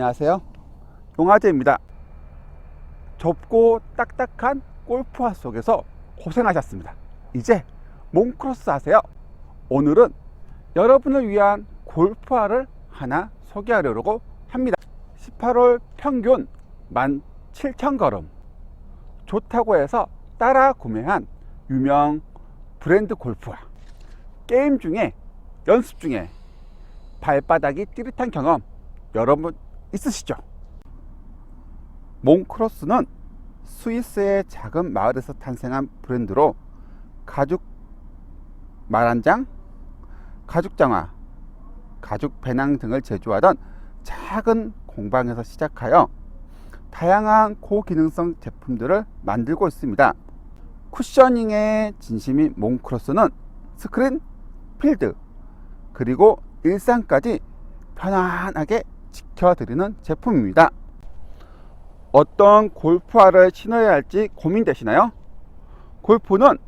안녕하세요. 용화재입니다. 좁고 딱딱한 골프화 속에서 고생하셨습니다. 이제 몽크로스 하세요. 오늘은 여러분을 위한 골프화를 하나 소개하려고 합니다. 18월 평균 17,000걸음. 좋다고 해서 따라 구매한 유명 브랜드 골프화. 게임 중에 연습 중에 발바닥이 찌릿한 경험 여러분 있으시죠? 몽크로스는 스위스의 작은 마을에서 탄생한 브랜드로 가죽 말한 장, 가죽 장화, 가죽 배낭 등을 제조하던 작은 공방에서 시작하여 다양한 고기능성 제품들을 만들고 있습니다. 쿠셔닝의 진심인 몽크로스는 스크린, 필드, 그리고 일상까지 편안하게 지켜드리는 제품입니다. 어떤 골프화를 신어야 할지 고민되시나요? 골프는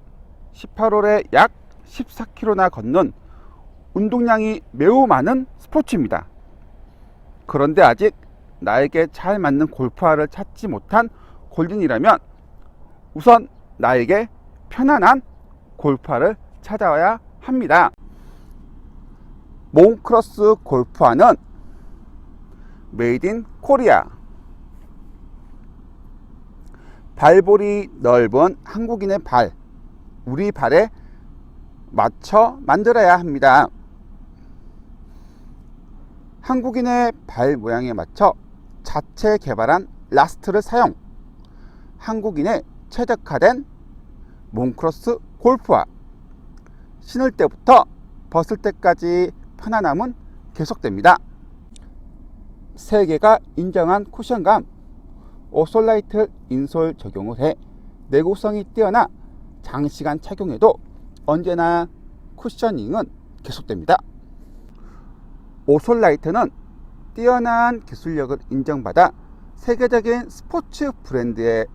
18홀에 약 14km나 걷는 운동량이 매우 많은 스포츠입니다. 그런데 아직 나에게 잘 맞는 골프화를 찾지 못한 골든이라면 우선 나에게 편안한 골프화를 찾아와야 합니다. 몽크로스 골프화는 메이드 인 코리아 발볼이 넓은 한국인의 발 우리 발에 맞춰 만들어야 합니다. 한국인의 발 모양에 맞춰 자체 개발한 라스트를 사용 한국인의 최적화된 몽크로스 골프화 신을 때부터 벗을 때까지 편안함은 계속됩니다. 세계가 인정한 쿠션감, 오솔라이트 인솔 적용을 해 내구성이 뛰어나 장시간 착용해도 언제나 쿠셔닝은 계속됩니다. 오솔라이트는 뛰어난 기술력을 인정받아 세계적인 스포츠 브랜드에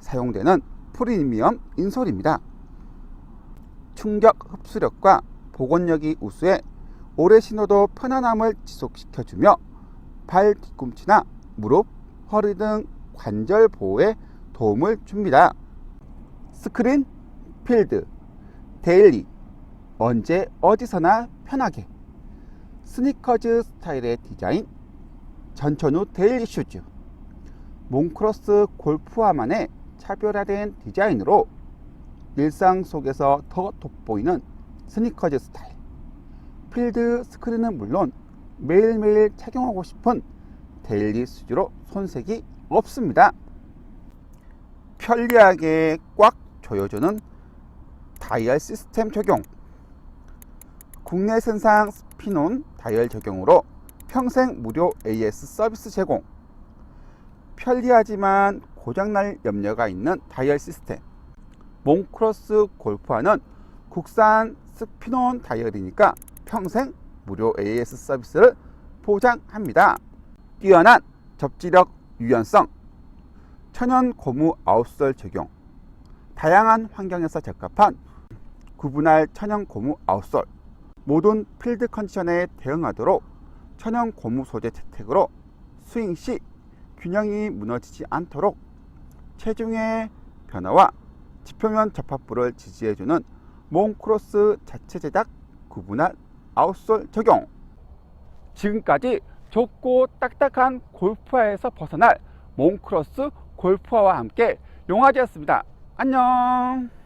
사용되는 프리미엄 인솔입니다. 충격 흡수력과 복원력이 우수해 오래 신어도 편안함을 지속시켜주며 발 뒤꿈치나 무릎, 허리 등 관절 보호에 도움을 줍니다. 스크린, 필드, 데일리, 언제 어디서나 편하게 스니커즈 스타일의 디자인, 전천후 데일리 슈즈, 몽크로스 골프화만의 차별화된 디자인으로 일상 속에서 더 돋보이는 스니커즈 스타일. 필드 스크린은 물론 매일매일 착용하고 싶은 데일리 수즈로 손색이 없습니다. 편리하게 꽉 조여주는 다이얼 시스템 적용. 국내 선상 스피논 다이얼 적용으로 평생 무료 AS 서비스 제공. 편리하지만 고장날 염려가 있는 다이얼 시스템. 몽크로스 골프화는 국산 스피논 다이얼이니까 평생 무료 AS 서비스를 보장합니다. 뛰어난 접지력 유연성, 천연 고무 아웃솔 적용, 다양한 환경에서 적합한 구분할 천연 고무 아웃솔, 모든 필드 컨디션에 대응하도록 천연 고무 소재 채택으로 스윙 시 균형이 무너지지 않도록 체중의 변화와 지표면 접합부를 지지해주는 몽크로스 자체 제작 구분할 아웃솔 적용. 지금까지 좁고 딱딱한 골프화에서 벗어날 몽크로스 골프화와 함께 용화제였습니다. 안녕.